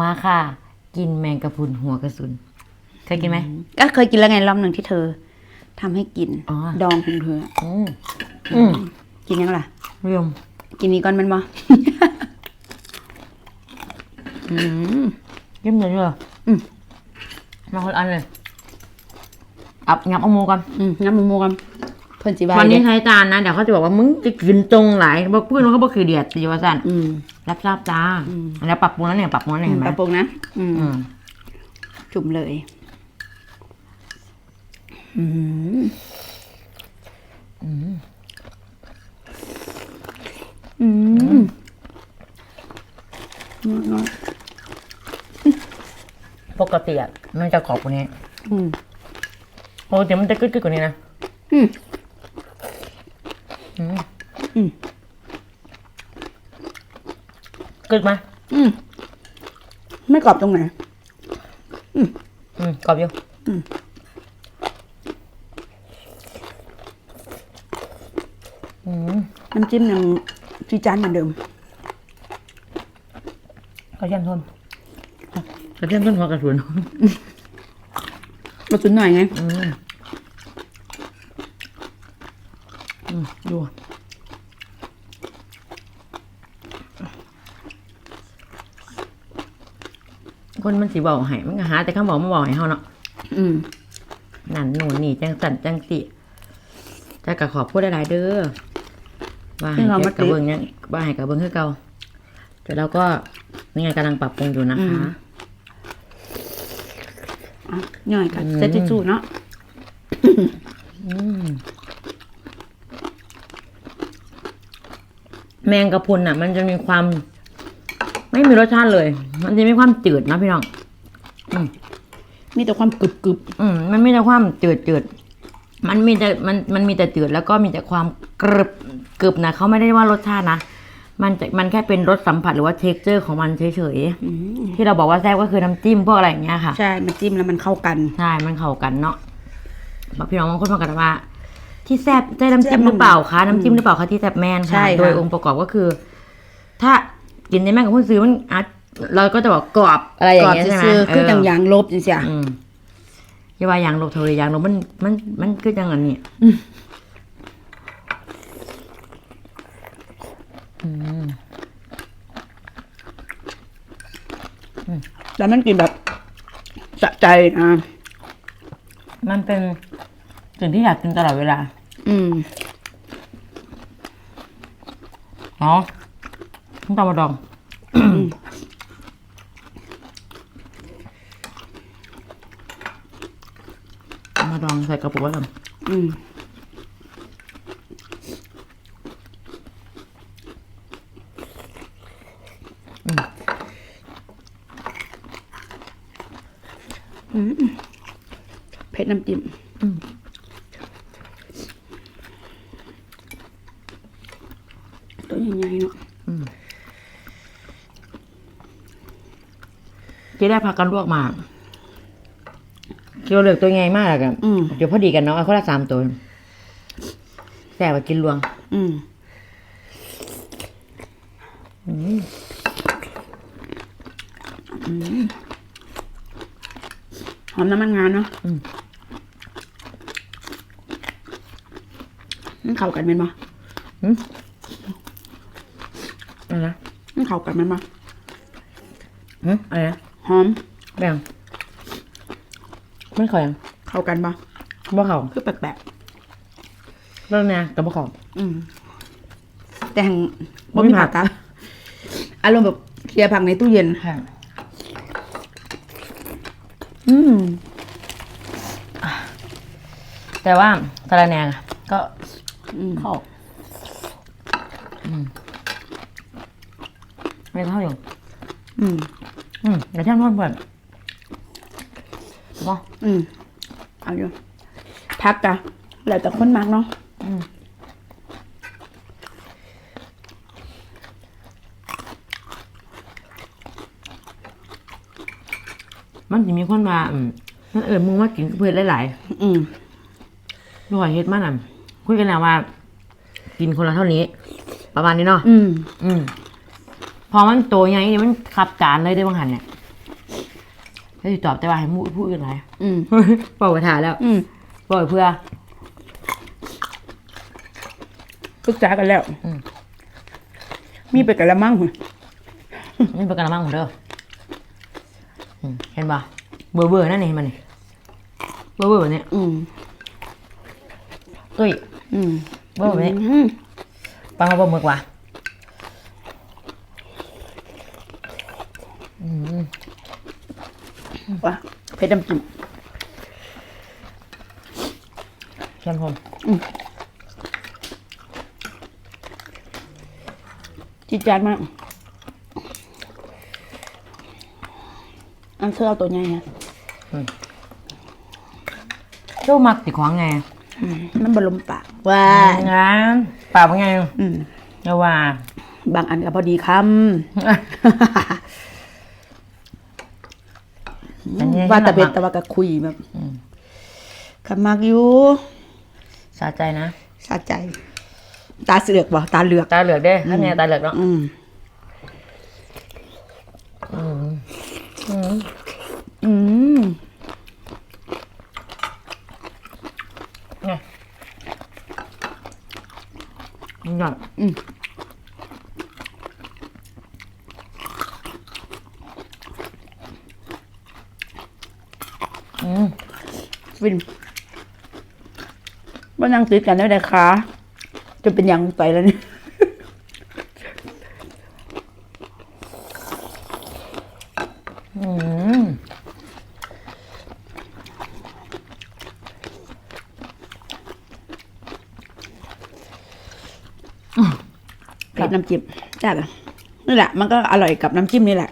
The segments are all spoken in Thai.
มาค่ะ กินแมงกะพรุนหัวกระสุน เคยกินไหม ก็เคยกินแล้วไงรอบหนึ่งที่เธอทำให้กิน อ๋อ ดองของเธออืมอืมกินยังล่ะ เรียมกินนี้ก่อนแมันบ่อืม ยิ้มเลยเหรออืม มาคนละอันเลย อับงับเอาหมูกันอืมงั้นหมูหมูกันเพิ่นสิบายวันนี้เด้ใช้จานนะ เดี๋ยวเขาจะบอกว่ามึงจะกินตรงไหนบอกเพื่อนว่าเขาบอกคือเดียดจีวสันอืม รับทราบจ้าอืม แล้วปรับปรุงแล้วเนี่ยปรับปรุงแล้วเนี่ยเห็นไหมปลาปงนะอืมอืมจุ่มเลยอืมอืมอืมน้อยปกติอะมันจะกรอบกว่านี้ๆอืม ปกติมันจะกึดๆกว่านี้นะอืม อืมอืม กึดไหมอืมไม่กรอบตรงไหนอืมกรอบอยู่อืมอืมน้ำจิ้มยังจีดจานเหมือนเดิมกระเทียมทนกระเทียมทนหัวกระสุนกระสุนหน่อยไง อืมอืมดู คนมันสิบอกให้มันก็หา แต่คำบอกมาบอกให้เฮาเนาะอืมนั่นหนูนนี่จังสันจังสิแต่ก็ขอพูดหลายๆเด้อว่าให้ให้เราเก็มาบกระติเบื้องยังว่าให้กระเบื้องคือเก่าแต่เราก็นี่ไงกำลังปรับปรุงอยู่นะอืคะมอะย่อยกันอืมเซตทิชชู่เนาะอืมแมงกะพรุนอะ มันจะมีความ ไม่มีรสชาติเลยมันจะมีความจืดนะพี่น้องมีแต่ความกรึบกรึบอืมมันมีแต่ความจืดจืดมันมีแต่มันมันมีแต่จืดแล้วก็มีแต่ความกรึบกรึบนะเขาไม่ได้ว่ารสชาตินะมันจะมันแค่เป็นรสสัมผัสหรือว่าเท็กเจอร์ของมันเฉยๆอืมๆที่เราบอกว่าแซ่บก็คือน้ำจิ้มพวกอะไรอย่างเงี้ยค่ะใช่ มันจิ้มแล้วมันเข้ากันใช่มันเข้ากันเนาะบางพี่น้องบางคนมากันว่า ที่แซ่บใช่น้ำแซ่จิ้บมหรือเปล่าคะน้ำจิ้มหรือเปล่าคะที่แซ่บแมนใช่ค่ะค่ะโดยองค์ประกอบก็คือ ถ้า กินในแม่กับผู้ซื้อมันอาจเราก็จะบอกกรอบอะไรอกย่ารงอบเงี้ยใช่ไหมซื้อๆคือเอย่างยางลบจังซี่อืมอย่าว่ายางลบเทเลยยางลบมันมันมันคือจังอันนี้อืมแล้วมันกินแบบสะใจอะมันเป็นสิ่งที่อยากกินตลอดเวลา อืมเนาะ ต้องตามมาดองมาดองใส่กระปุกไว้ก่อนอืมอืมเผ็ดน้ำจิ้มตัวใหญ่ๆเนาะ ที่ได้พากันลวกมาเกียวเหลือกตัวใหญ่มากอะกันอืม เดี๋ยวพอดีกันเนาะเอาคนละสามตัวแซ่บกว่ากินรวง อืมหอมน้ำมันงานเนาะอืม มันเข้ากันแมันบ่อะไรนะมันเข้ากันแมันบ่หึอะไรนะ หอมแบ่งไม่ขอยังเข้ากันบ่บ่เขาคือแปลกเรื่องเนี้ยกับบ่เขาๆอืมแต่แห่งบ่มีผักกะอารมณ์แบบเคลียร์ผักในตู้เย็นค่ะอืมแต่ว่าตะระแหนงอะก็อืมเข้าอืมไม่เท่าอยู่อืม อืมเดี๋ยวแท่นพ่นเพื่อนบ่อืมเอาอยู่พักกะแล้วแต่คนมักเนาะมันจะมีคนมาอืมมันเอิญมึงว่ากินกับเพื่อนหลายอืมๆด้วยเฮ็ดมันอะคุยกันแล้วว่า กินคนละเท่านี้ ประมาณนี้เนาะอืม อืมพ อมันโตใหญ่นี่มันขับจานเลยได้บางหันเนี่ยให้ตอบแต่ว่าให้มูผู้อื่นไรอืมเป่ากระถาแล้วอืมปล่อยเพื่อ ปรึกษากันแล้วอืม มีไปกันละมั่งหุ่นนี่เป็นกระมังของเด้ออืมเห็นปะเบื่อเบื่อๆนั่นนี่เห็นมันนี่เบื่อเบื่อแบบนี้อืมตุ้ยอืมเบื่อแบบนี้อืมปลาเขาบอกมึกว่ะอืม ว่ะเผ็ดน้ำจิ้มเข้มข้นจีดจานมาก อันเสื้อเอาตัวใหญ่ฮะเจ้ามักติขวางไงอืมมันบลมปากว้างานปากเป็นไง อืมเยาว่า บางอันก็พอดีค อันนี้ำว่าแต่เป็นที่แต่ว่าก็คุยแบบอืมกำมากอยู่สะใจนะสะใจ ตาเสือกบ่ตาเหลือก ตาเหลือกเด้ข้างในตาเหลือกเนาะอืมอืมอืมอืม ไงนี่ก่อน อืม อืม ฟินว่านั่งติดกันได้แต่ขาจะเป็นอย่างไปแล้วเนี่ยอืมเผ็ดน้ำจิ้มจ้าละนี่แหละ มันก็อร่อยกับน้ำจิ้มนี่แหละ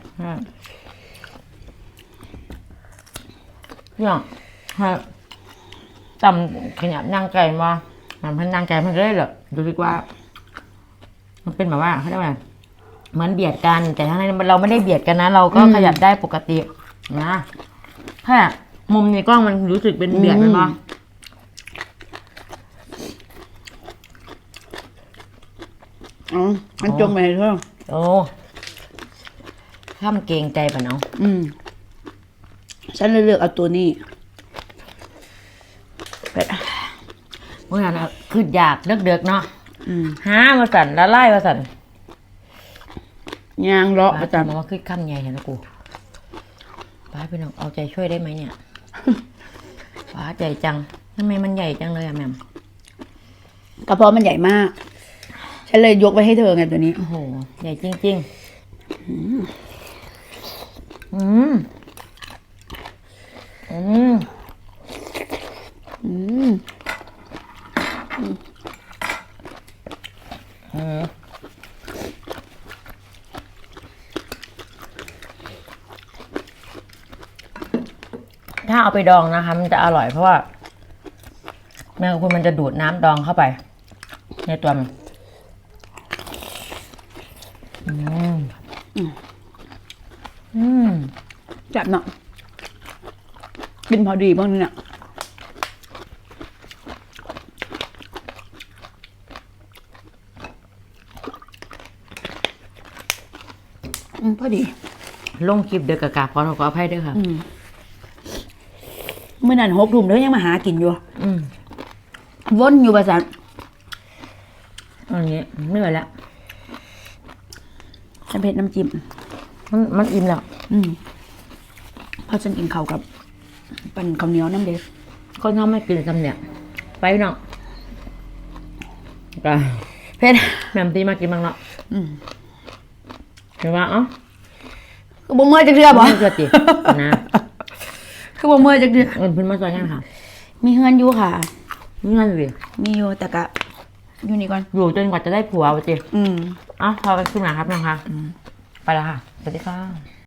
ใช่เนี่ยฮะจำขยับย่างไก่มามันเพิ่นย่างไก่มันก็ได้เหรอดูดีกว่า มันเป็นแบบว่าเขาเรียกว่าไงเหมือนเบียดกัน แต่ทั้งนี้เราไม่ได้เบียดกันนะ เราก็อืมขยับได้ปกตินะแค่มุมในกล้องมันรู้สึกเป็นเบียดมันปะอ๋อมันจงไปให้เท่าโอ้ข้ามเกรงใจปะเนาะอืม ฉันเลยเลือกเอาตัวนี้เผ็ดเมื่อนั้นอะคืออยากเลือกเดือกๆเนาะอืมหามาสั่นละไล่มาสั่นยางเลาะป้าประจำจำมาว่าคือข้ามใหญ่เห็นนะกูป้าพี่น้องเอาใจช่วยได้ไหมเนี่ยป้าใจจังทำไมมันใหญ่จังเลยอะแหม่มกระเพาะมันใหญ่มาก ฉันเลยยกไว้ให้เธอไงตัวนี้ โอ้โห ใหญ่จริงๆอืม อืม อืม อืมถ้าเอา ไปดองนะคะ มันจะอร่อยเพราะว่าแมงกะพรุนมันจะดูดน้ำดองเข้าไป ในตัวมันอืมอืมจับเนาะกินพอดีบ้างนี่เนี่ยอืมพอดี ลงคลิปเดือกกากขอขออภัยด้วยค่ะอื มเมื่อนั้นหกทุ่มเด้อยังมาหากินอยู่อืมวนอยู่ประสานอันนี้เหนื่อยแล้วฉันเผ็ดน้ำจิ้มมันมันอิ่มแล้วอืมเพราะฉันกินข้าวกับ ปั่นข้าวเหนียวน้ำเด็กคนทำไม่กินจำเนี่ยไปพี่น้องก็เผ็ดแม่มตีมากินบ้างเนาะอืมเห็นว่าเอ้าคือบ่เมื่อยจักเดือบ่ไม่เกิดจินะ คือบ่เมื่อยจักเดือเงินเพิ่นมาซอยงานค่ะมีเฮือนอยู่ค่ะ นี่เงินสิมีอยู่แต่กะอยู่นี่ก่อน อยู่จนกว่าจะได้ผัววะจิอืม เอ้าพอกันขึ้นมาครับน้องค่ะไปแล้วค่ะสวัสดีค่ะ